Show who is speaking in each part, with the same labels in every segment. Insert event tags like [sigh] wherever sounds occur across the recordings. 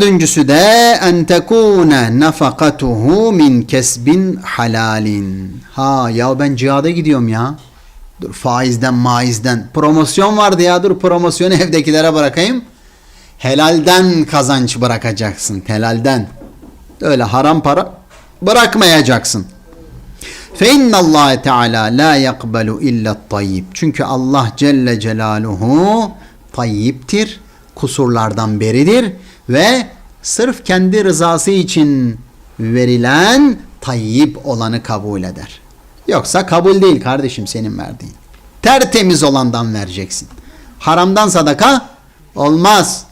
Speaker 1: Dördüncüsü de en tekune nafakatuhu min kesbin halalin. Ha ya ben cihada gidiyorum ya. Dur faizden maizden. Promosyon vardı ya dur promosyonu [laughs] evdekilere bırakayım. Helalden kazanç bırakacaksın. Helalden. Öyle haram para bırakmayacaksın. Fe Allah Teala la yakbalu illa tayyib. Çünkü Allah Celle Celaluhu tayyiptir, kusurlardan beridir ve sırf kendi rızası için verilen tayyip olanı kabul eder. Yoksa kabul değil kardeşim senin verdiğin. Tertemiz olandan vereceksin. Haramdan sadaka olmaz.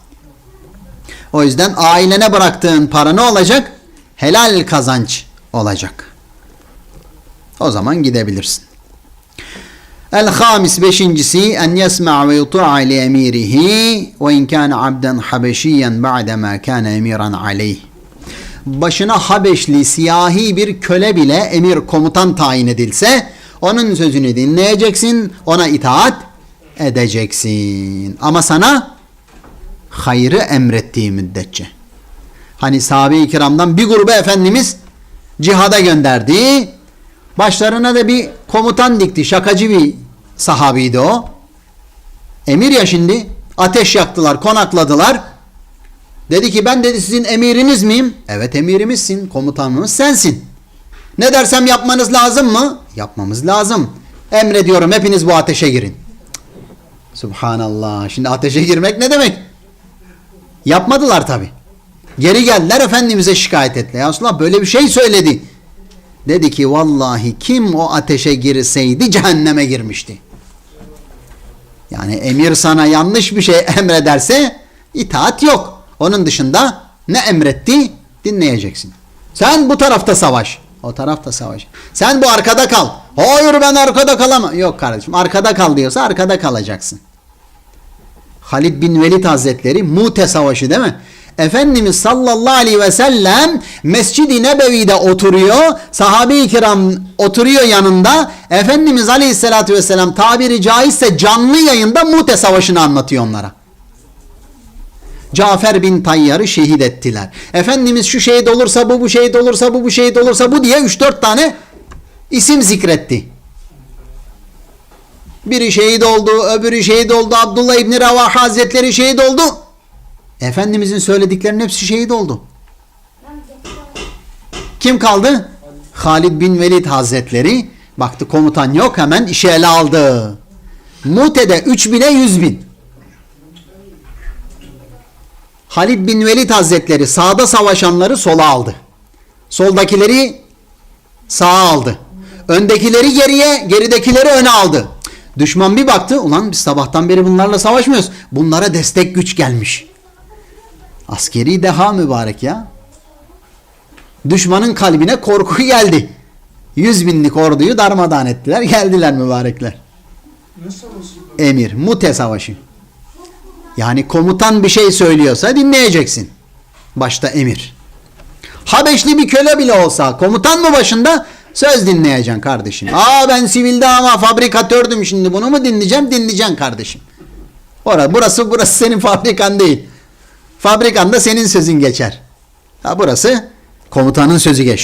Speaker 1: O yüzden ailene bıraktığın para ne olacak? Helal kazanç olacak. O zaman gidebilirsin. El-Hamis beşincisi en yesma ve yuta'a li emirihi ve in kana abden habeşiyen ba'dema kana emiran aleyh. Başına Habeşli siyahi bir köle bile emir komutan tayin edilse onun sözünü dinleyeceksin, ona itaat edeceksin. Ama sana hayrı emrettiği müddetçe. Hani sahabe-i kiramdan bir grubu Efendimiz cihada gönderdi. Başlarına da bir komutan dikti. Şakacı bir sahabiydi o. Emir ya şimdi. Ateş yaktılar, konakladılar. Dedi ki ben dedi sizin emiriniz miyim? Evet emirimizsin, komutanımız sensin. Ne dersem yapmanız lazım mı? Yapmamız lazım. Emrediyorum hepiniz bu ateşe girin. Subhanallah. Şimdi ateşe girmek ne demek? Yapmadılar tabi. Geri geldiler Efendimiz'e şikayet ettiler. Ya Resulallah böyle bir şey söyledi. Dedi ki vallahi kim o ateşe girseydi cehenneme girmişti. Yani emir sana yanlış bir şey emrederse itaat yok. Onun dışında ne emretti dinleyeceksin. Sen bu tarafta savaş. O tarafta savaş. Sen bu arkada kal. Hayır ben arkada kalamam. Yok kardeşim arkada kal diyorsa arkada kalacaksın. Halid bin Velid Hazretleri Mute Savaşı değil mi? Efendimiz sallallahu aleyhi ve sellem Mescid-i Nebevi'de oturuyor. Sahabe-i kiram oturuyor yanında. Efendimiz aleyhissalatü vesselam tabiri caizse canlı yayında Mute Savaşı'nı anlatıyor onlara. Cafer bin Tayyar'ı şehit ettiler. Efendimiz şu şehit olursa bu, bu şehit olursa bu, bu şehit olursa bu diye 3-4 tane isim zikretti. Biri şehit oldu, öbürü şehit oldu, Abdullah İbni Ravaha Hazretleri şehit oldu. Efendimizin söylediklerinin hepsi şehit oldu. Kim kaldı? Halid bin Velid Hazretleri. Baktı komutan yok hemen işe ele aldı. Mute'de 3 bine 100 bin. Halid bin Velid Hazretleri sağda savaşanları sola aldı. Soldakileri sağa aldı. Öndekileri geriye, geridekileri öne aldı. Düşman bir baktı, ulan biz sabahtan beri bunlarla savaşmıyoruz. Bunlara destek güç gelmiş. Askeri deha mübarek ya. Düşmanın kalbine korku geldi. Yüz binlik orduyu darmadağın ettiler. Geldiler mübarekler. Emir, Mute Savaşı. Yani komutan bir şey söylüyorsa dinleyeceksin. Başta emir. Habeşli bir köle bile olsa komutan mı başında söz dinleyeceksin kardeşim. Aa ben sivilde ama fabrikatördüm şimdi bunu mu dinleyeceğim? Dinleyeceksin kardeşim. Orası, burası burası senin fabrikan değil. Fabrikanda senin sözün geçer. Ha burası komutanın sözü geçecek.